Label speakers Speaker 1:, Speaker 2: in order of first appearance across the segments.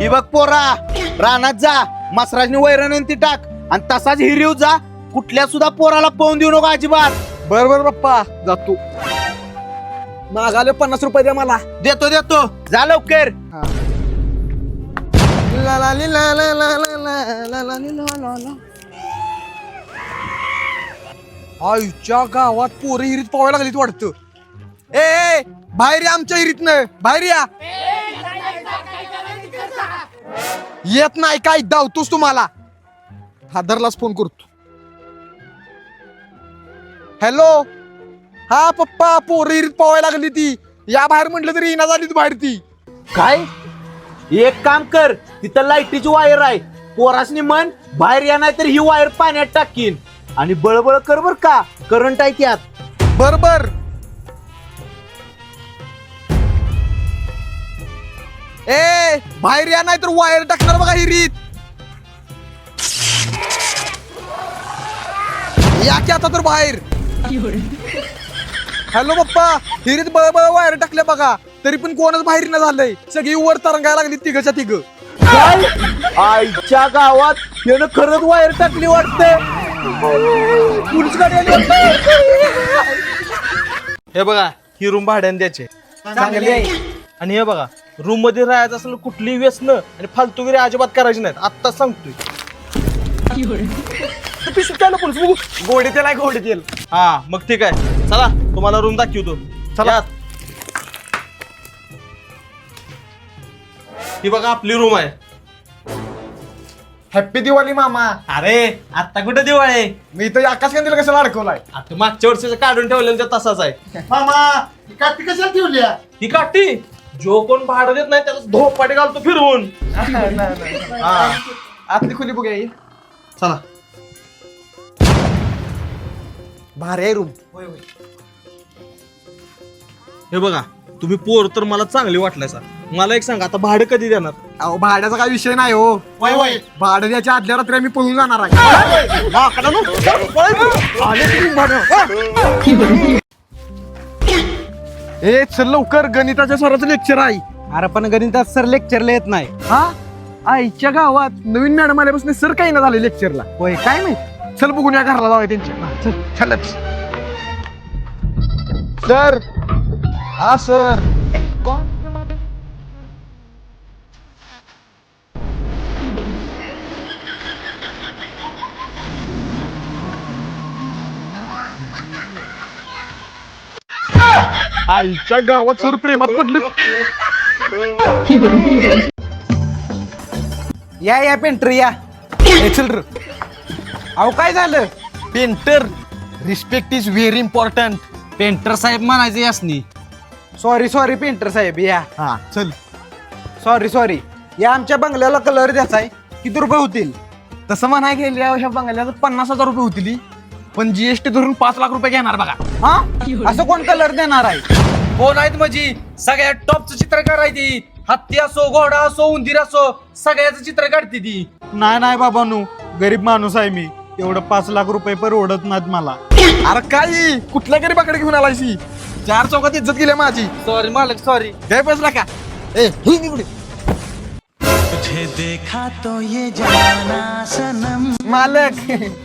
Speaker 1: ही बघ पोरा रानात जा मसराजनी वैरण ती टाक. आणि तसाच हिरीव जा कुठल्या सुद्धा पोराला पाहून देऊ नको अजिबात.
Speaker 2: बर बर पप्पा जातो मागाले पन्नास रुपये द्या मला.
Speaker 1: देतो देतो. जा लवकर.
Speaker 2: ला ला ली ला ला ला ला ला ला ला ली ला ला ला. आईच्या गावात पोरं हिरीत पोहायला लागलीत वाटतं. ए ए, बाहेर या आमच्या हिरीत न बाहेर या. येत नाही काय धावतोस तुम्हाला? हादरलाच फोन करतो. हॅलो हा पप्पा पोरं पोहायला लागली ती. या बाहेर म्हटलं तरी येणार झाली बाहेर ती.
Speaker 1: काय? एक काम कर तिथं लाईटीची वायर आहे. पोरासनी मन बाहेर या नाही तर ही वायर पाण्यात टाकीन. आणि बळबळ कर बर का करंट आहे त्यात.
Speaker 2: बर. ए बाहेर या नाही तर वायर टाकणार बघा हिरीत या की आता तर बाहेर. हॅलो पप्पा हिरीत बळबळ वायर टाकल्या बघा. तरी पण कोणच बाहेर न झालंय. सगळी वर तरंगायला लागली तिघच्या तिघ.
Speaker 1: काय? आईच्या गावात यानं खरंच वायर टाकली वाटते पोलीस गाडी आली वाटतं.
Speaker 3: हे बघा ही रूम भाड्याने द्यायचे.
Speaker 1: चांगली आहे.
Speaker 3: आणि हे बघा रूममध्ये राहायचं असेल कुठली व्यसन आणि फालतूगिरी अजिबात करायची नाहीत. आत्ताच सांगतोय. पिशवीत काय पोलीस बघू?
Speaker 2: गोडी गोडी तेल
Speaker 3: हा मग ठीक आहे. चला तुम्हाला रूम दाखवतो. चला. ही बघा आपली रूम आहे.
Speaker 2: हॅप्पी दिवाळी मामा.
Speaker 3: अरे आता कुठं दिवाळी आहे?
Speaker 2: मी इथं आकाश कंदील कशाला अडकवलाय
Speaker 3: आता मागच्या वर्षीचं काढून ठेवलेलं त्या तसाच आहे.
Speaker 1: मामा काठी कशाला ठेवली
Speaker 3: ही काठी? जो कोण भाडं देत नाही त्याला धोपाटी घालतो फिरवून हा
Speaker 2: आतली खोली बघूया ही.
Speaker 3: चला
Speaker 2: भारी आहे रूम
Speaker 3: हे बघा तुम्ही पोर तर मला चांगली वाटलाय सर मला एक सांगा आता भाडं कधी देणार
Speaker 2: अहो भाड्याचा काय विषय नाही हो
Speaker 1: वय वय
Speaker 2: भाडं द्यायच्या आदल्या रात्री आम्ही पळून जाणार आहे ए चल लवकर. गणिताच्या सराचं लेक्चर आहे.
Speaker 4: अरे पण गणितात सर लेक्चरला येत नाही.
Speaker 2: हा? आईच्या गावात नवीन मॅडम आल्यापासून सर काही ना झाले लेक्चरला
Speaker 4: होय काय माहीत?
Speaker 2: चल बघून या घराला जाऊया त्यांच्या. चल. चलच. सर. हा सर. आईच्या गावात सर प्रेमात पडले.
Speaker 4: या या पेंटर या.
Speaker 2: ए, चल र
Speaker 4: अहो काय झालं?
Speaker 2: Painter respect is very important
Speaker 4: painter साहेब म्हणायचे यासनी सॉरी सॉरी पेंटर साहेब या.
Speaker 2: हा चल.
Speaker 4: सॉरी सॉरी या आमच्या बंगल्याला कलर द्यायचा आहे. किती रुपये होतील?
Speaker 2: तसं म्हणाय गेले ह्या बंगल्याचं पन्नास हजार रुपये होतील. पण जीएसटी धरून पाच लाख रुपये घेणार बघा.
Speaker 4: हा? असं कोण कलर देणार आहे?
Speaker 3: कोण आहेत म्हणजे? सगळ्यात टॉपचं चित्र काढायची हत्ती असो घोडा असो उंदीर असो सगळ्याचं चित्र काढते ती.
Speaker 4: नाही नाही बाबानू गरीब माणूस आहे मी. एवढं पाच लाख रुपये परवडत नाहीत मला.
Speaker 2: अरे काय? कुठल्या गरीबाकडे घेऊन आलायसी चार चौकात इज्जत गेली माझी.
Speaker 3: सॉरी मालक सॉरी
Speaker 2: काय बसला का ए ही निवडी. मालक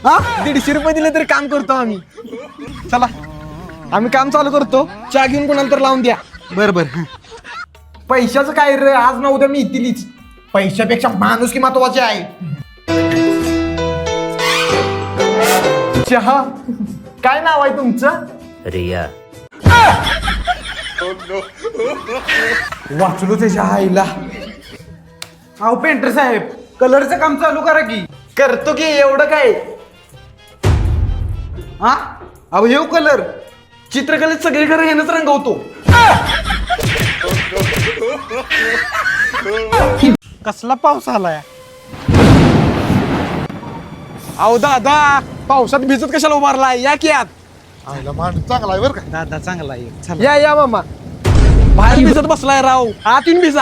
Speaker 2: हा? दीडशे रुपये दिले तरी काम करतो आम्ही. चला आम्ही काम चालू करतो. चहा घेऊन कोणाला तर लावून द्या.
Speaker 4: बर बर.
Speaker 2: पैशाचं काय रे? आज ना उद्या मी येतीलच पैशापेक्षा माणूस की महत्त्वाचे आहे. चहा? काय नाव आहे तुमचं?
Speaker 5: रिया.
Speaker 2: वाचलो त्याच्या आईला.
Speaker 4: अहो पेंटर साहेब कलरचं काम चालू करा की.
Speaker 2: करतो की एवढं काय?
Speaker 4: हा?
Speaker 2: अहो येऊ कलर चित्रकलेत सगळीकडे येणंच रंगवतो.
Speaker 4: कसला पाऊस आलाय?
Speaker 2: अहो दादा पावसात भिजत कशाला उभारलाय? या की आत.
Speaker 4: दादा चांगला आहे. चला.
Speaker 2: या या मामा. बाहेर भिजत बसलाय राव. आत येऊन भिजा.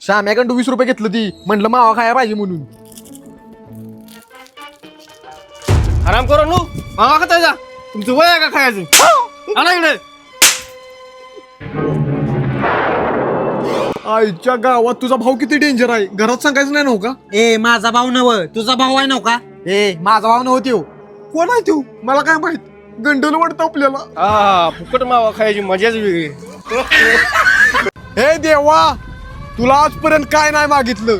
Speaker 2: श्याम्याकडं वीस रुपये घेतलं ती. म्हटलं मावा खाया पाहिजे म्हणून.
Speaker 3: आराम करू नु. मामा खाता जा. तुमचं वय आहे का खायचं? आणा इकडे.
Speaker 2: आईच्या गावात तुझा भाऊ किती डेंजर आहे? घरात सांगायचं नाही नव्हता
Speaker 5: ए माझा भाऊ नव तुझा भाऊ आहे नव का?
Speaker 2: ए माझा भाऊ नव्हती हो. कोण आहे तू? मला काय माहीत? गंडल वाटतं आपल्याला.
Speaker 6: हा फुकट मावा खायची मजाच वेगळी.
Speaker 2: हे देवा तुला आजपर्यंत काय नाही मागितलं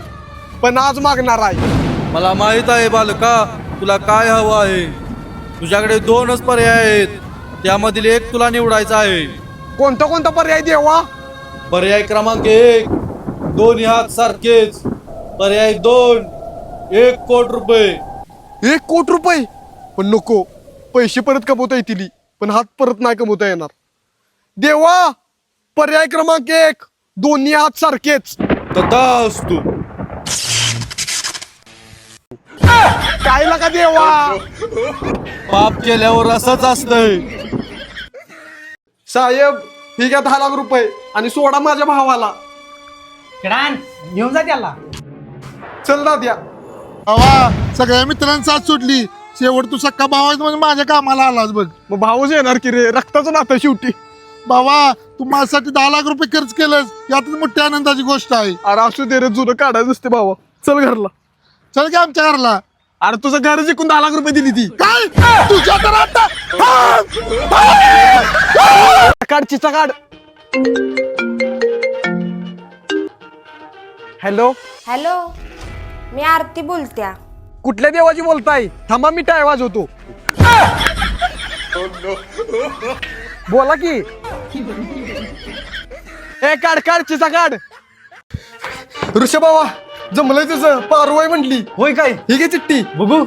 Speaker 2: पण आज मागणार आहे.
Speaker 3: मला माहीत आहे बालका तुला काय हवं आहे? तुझ्याकडे दोनच पर्याय आहेत. त्यामधील एक तुला निवडायचा आहे.
Speaker 2: कोणता कोणता पर्याय देवा?
Speaker 3: पर्याय क्रमांक एक. दोन्ही हात सारखेच. पर्याय दोन एक कोट रुपये.
Speaker 2: एक कोट रुपये? पण नको. पैसे परत कमवता येतील पण हात परत नाही कमवता येणार. देवा पर्याय क्रमांक एक. दोन्ही हात सारखेच.
Speaker 3: तथास्तु
Speaker 2: काय लागा देवा?
Speaker 3: पाप केल्यावर असंच असतंय.
Speaker 2: साहेब ठीक आहे दहा लाख रुपये आणि सोडा माझ्या भावाला.
Speaker 5: घेऊन जा त्याला.
Speaker 2: चल ना द्या
Speaker 7: हवा सगळ्या मित्रांनी साथ सुटली. शेवट तू सक्का भावाच म्हणजे माझ्या कामाला आलास बघ.
Speaker 2: मग भाऊच येणार की रे? रक्ताचं नातं शेवटी.
Speaker 7: बाबा तू माझ्यासाठी दहा लाख रुपये खर्च केलंस. यातच मोठी आनंदाची गोष्ट आहे.
Speaker 2: अरे असू दे रे जुनं काढायचं असते भावा. चल घरला.
Speaker 7: चल की आमच्या घरला.
Speaker 2: अरे तुझं घर जिंकून दहा लाख रुपये दिली ती.
Speaker 7: काय? तुझ्या तर आता
Speaker 2: काढ चिचा काढ. हॅलो?
Speaker 8: हॅलो मी आरती बोलत्या.
Speaker 2: कुठल्या देवाची बोलताय? थांबा मी टाय वाजवतो. बोला की. ए काढ काढ चिचा काढ. ऋषभ बाबा जमलंय तुझं. पारवाई म्हटली.
Speaker 3: होय काय?
Speaker 2: ही घे चिठ्ठी.
Speaker 3: बघू.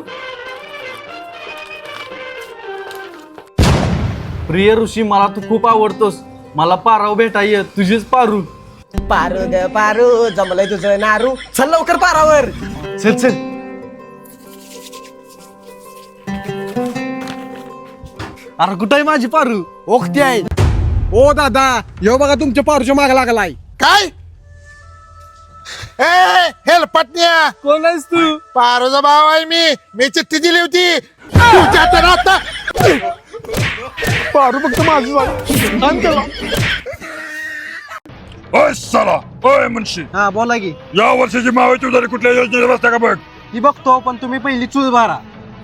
Speaker 3: प्रिय ऋषी मला तू खूप आवडतोस. मला पाराव भेटाय तुझीच पारू.
Speaker 5: पारू ग पारू. जमलंय तुझं नारू. चल लवकर पारावर.
Speaker 3: चल चल. अरे कुठं आहे माझी पारू?
Speaker 2: ओखती आहे ओ दादा यो बघा तुमच्या पारूच्या माग लागलाय.
Speaker 7: काय? ए हेलपटण्या
Speaker 3: कोण आहेस तू?
Speaker 7: पारोजा भाव आहे मी. मी चिठ्ठी दिली होती. तुझ्या तर आता
Speaker 2: पारू फक्त माझं झालं. आण त्याला.
Speaker 9: ओय साला. ओय मुन्शी.
Speaker 5: हा बोला की.
Speaker 9: या वर्षाची मावाची उधारी कुठल्या योजनेत बसता का बघ?
Speaker 5: ही बघतो पण तुम्ही पहिली चूज बारा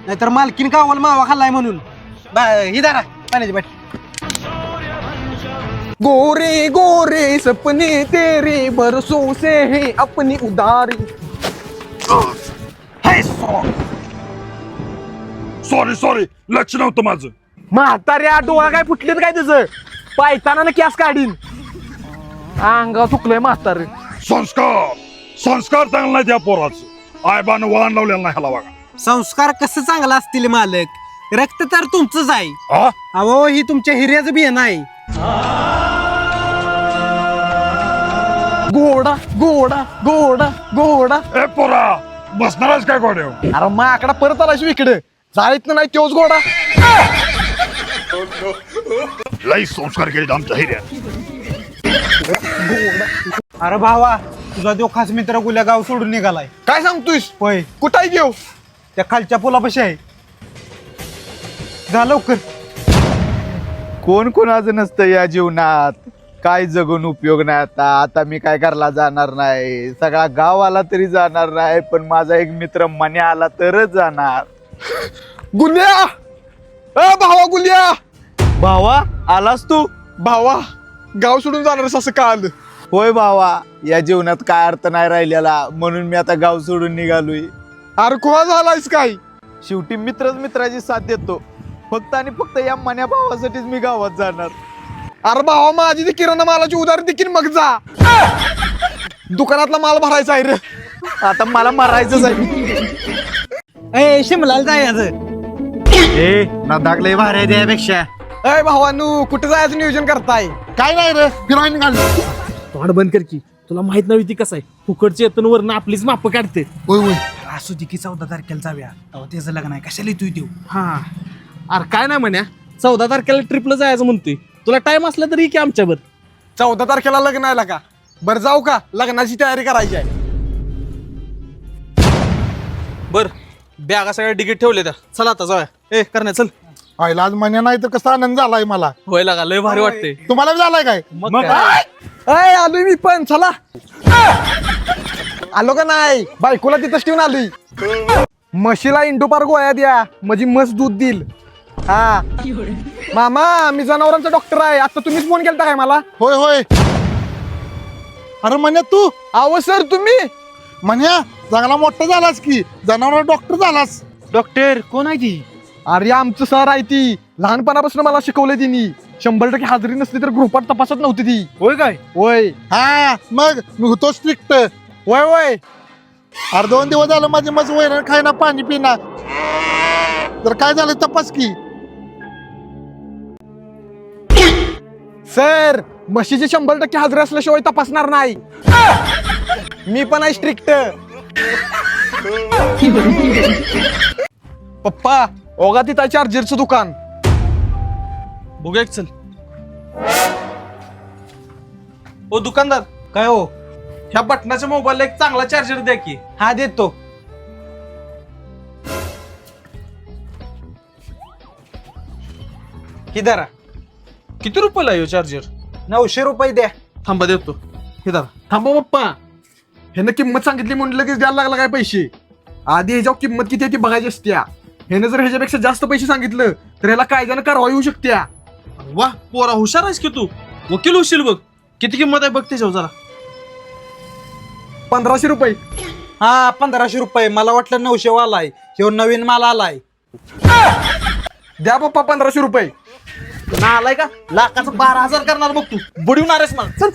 Speaker 5: नाहीतर मालकीन कावाल मावा खाल्लाय म्हणून. ही पाण्याची बाट
Speaker 2: गोरे गोरे सपने तेरे बरसों से है अपनी उदारी.
Speaker 9: सॉरी सॉरी लक्ष नव्हतं माझं.
Speaker 2: म्हाताऱ्या डोळा काय फुटलेत काय तुझं पायताना कॅस काढीन. अंगा चुकलंय म्हातारे.
Speaker 9: संस्कार. संस्कार चांगला नाही त्या पोराचं. आयबान वळण लावलेलं नाही ह्याला बघा.
Speaker 5: संस्कार कसं चांगला असतील मालक? रक्त तर तुमचंच आहे. अहो ही तुमच्या हिऱ्याचं बियाणं आहे.
Speaker 2: घोडा घोडा घोडा घोडा
Speaker 9: ए पोरा बसणारच काय गोड्या
Speaker 2: अरे माकडा परत आलाय इकडे. जायत नाही तोच घोडा
Speaker 9: लई संस्कार केले आमच्या हिऱ्यात.
Speaker 4: अरे भावा तुझा देव खास मित्र गुल्या गाव सोडून निघालाय.
Speaker 2: काय सांगतोयस?
Speaker 4: होय.
Speaker 2: कुठाय घेऊ
Speaker 4: त्या खालच्या पुलापाशी आहे. जा लवकर.
Speaker 1: कोण कोणाचं नसतं या जीवनात? काय जगून उपयोग नाही आता. आता मी काय करायला जाणार नाही. सगळा गाव आला तरी जाणार नाही पण माझा एक मित्र मने आला तरच जाणार.
Speaker 2: गुल्या ए भावा गुल्या
Speaker 1: भावा आलास तू?
Speaker 2: भावा गाव सोडून जाणारच असं काल.
Speaker 1: होय भावा या जीवनात काय अर्थ नाही राहिलेला. म्हणून मी आता गाव सोडून निघालोय.
Speaker 2: अरे कोणा झालायस काय?
Speaker 1: शेवटी मित्रच मित्राची साथ देतो. फक्त आणि फक्त या मन्या भावासाठीच मी गावात जाणार.
Speaker 2: अरे भावा माझी ती किराणा मालाची उधारी देखील मग जा. दुकानातला माल भरायचा आहे रे.
Speaker 1: आता मला मारायचंच आहे.
Speaker 5: ए शिमलाला जायचं.
Speaker 4: ए ना दागले भारे द्यापेक्षा
Speaker 2: अय भावानू कुठे जायचं नियोजन करताय?
Speaker 7: काय नाही रे फिरायला निघाली.
Speaker 10: तोंड बंद कर की. तुला माहीत नव्हती कसं आहे. फुकटची येतून वरनं आपलीच माप काढते.
Speaker 7: होय होय.
Speaker 10: असू दे की चौदा तारखेला जाऊया. तेव्हा त्याचं लग्न आहे. कशाला येतोय देऊ हा. अरे काय नाही म्हण्या चौदा तारखेला ट्रिपला जायचं म्हणतोय. तुला टाइम असला तरी ये की आमच्यावर.
Speaker 2: चौदा तारखेला लग्न आहे का? बरं जाऊ का? लग्नाची तयारी करायची आहे.
Speaker 3: बर बॅगा सगळ्या डिगीट ठेवले त्या. चला आता जाऊया. ए करण्या चल.
Speaker 7: आईला आज म्हण्या नाही तर कसा आनंद झालाय मला.
Speaker 3: होय लागा लय भारी वाटते
Speaker 7: तुम्हाला बी झालाय काय?
Speaker 3: मग काय?
Speaker 2: अय आलोय मी पण चला. आलो का नाही? बायकोला तिथंच ठेवून आलोय म्हशीला इंडो पार गोळ्या द्या. म्हणजे मस्त दूध देईल. हा. मामा मी जनावरांचा डॉक्टर आहे. आता तुम्हीच फोन केलता काय मला?
Speaker 7: होय होय. अरे म्हण्या तू?
Speaker 2: आहो सर तुम्ही?
Speaker 7: म्हण्या चांगला मोठा झालास की. जनावर डॉक्टर झालास.
Speaker 11: डॉक्टर कोण आहे ती?
Speaker 2: अरे आमचं सर आहे ती. लहानपणापासून मला शिकवलंय तिने. शंभर टक्के हाजरी नसली तर ग्रुपात तपासत नव्हती ती.
Speaker 11: होय काय?
Speaker 2: होय.
Speaker 7: हा मग मी होतो स्ट्रिक्ट
Speaker 2: वय वय
Speaker 7: अरे दोन दिवस झालं माझी मज वैरण खायना पाणी पिना तर काय झालं तपास की?
Speaker 2: सर म्हशीची शंभर टक्के हाजरी असल्याशिवाय तपासणार नाही. मी पण आहे स्ट्रिक्ट. पप्पा ओगा तिथं चार्जरचं दुकान.
Speaker 3: बघूया एक चल. ओ दुकानदार.
Speaker 4: काय हो?
Speaker 3: ह्या बटनाच्या मोबाईलला एक चांगला चार्जर द्या की.
Speaker 4: हा देतो. किदारा
Speaker 3: किती रुपयाला आहे चार्जर
Speaker 4: नऊशे रुपये द्या.
Speaker 3: थांबा देतो. हे दादा.
Speaker 2: थांबा पप्पा. ह्यानं किंमत सांगितली म्हणलं लगेच द्यायला लागला काय पैसे? आधी ह्याच्यावर किंमत किती आहे ती बघायची असत्या. ह्यानं जर ह्याच्यापेक्षा जास्त पैसे सांगितलं तर ह्याला कायद्यानं कारवाई होऊ शकत्या.
Speaker 3: वा पोरा हुशार आहेस की तू? वकील होशील बघ. किती किंमत आहे बघ त्याच्यावर जरा.
Speaker 2: पंधराशे रुपये.
Speaker 4: हा पंधराशे रुपये. मला वाटलं नऊशे वाला आहे. ह्यो नवीन माल आलाय
Speaker 2: द्या पप्पा पंधराशे रुपये.
Speaker 3: ना आलाय का? लाखाचं बारा हजार करणार बघ तू. बुडवणार आहेस मला. चल.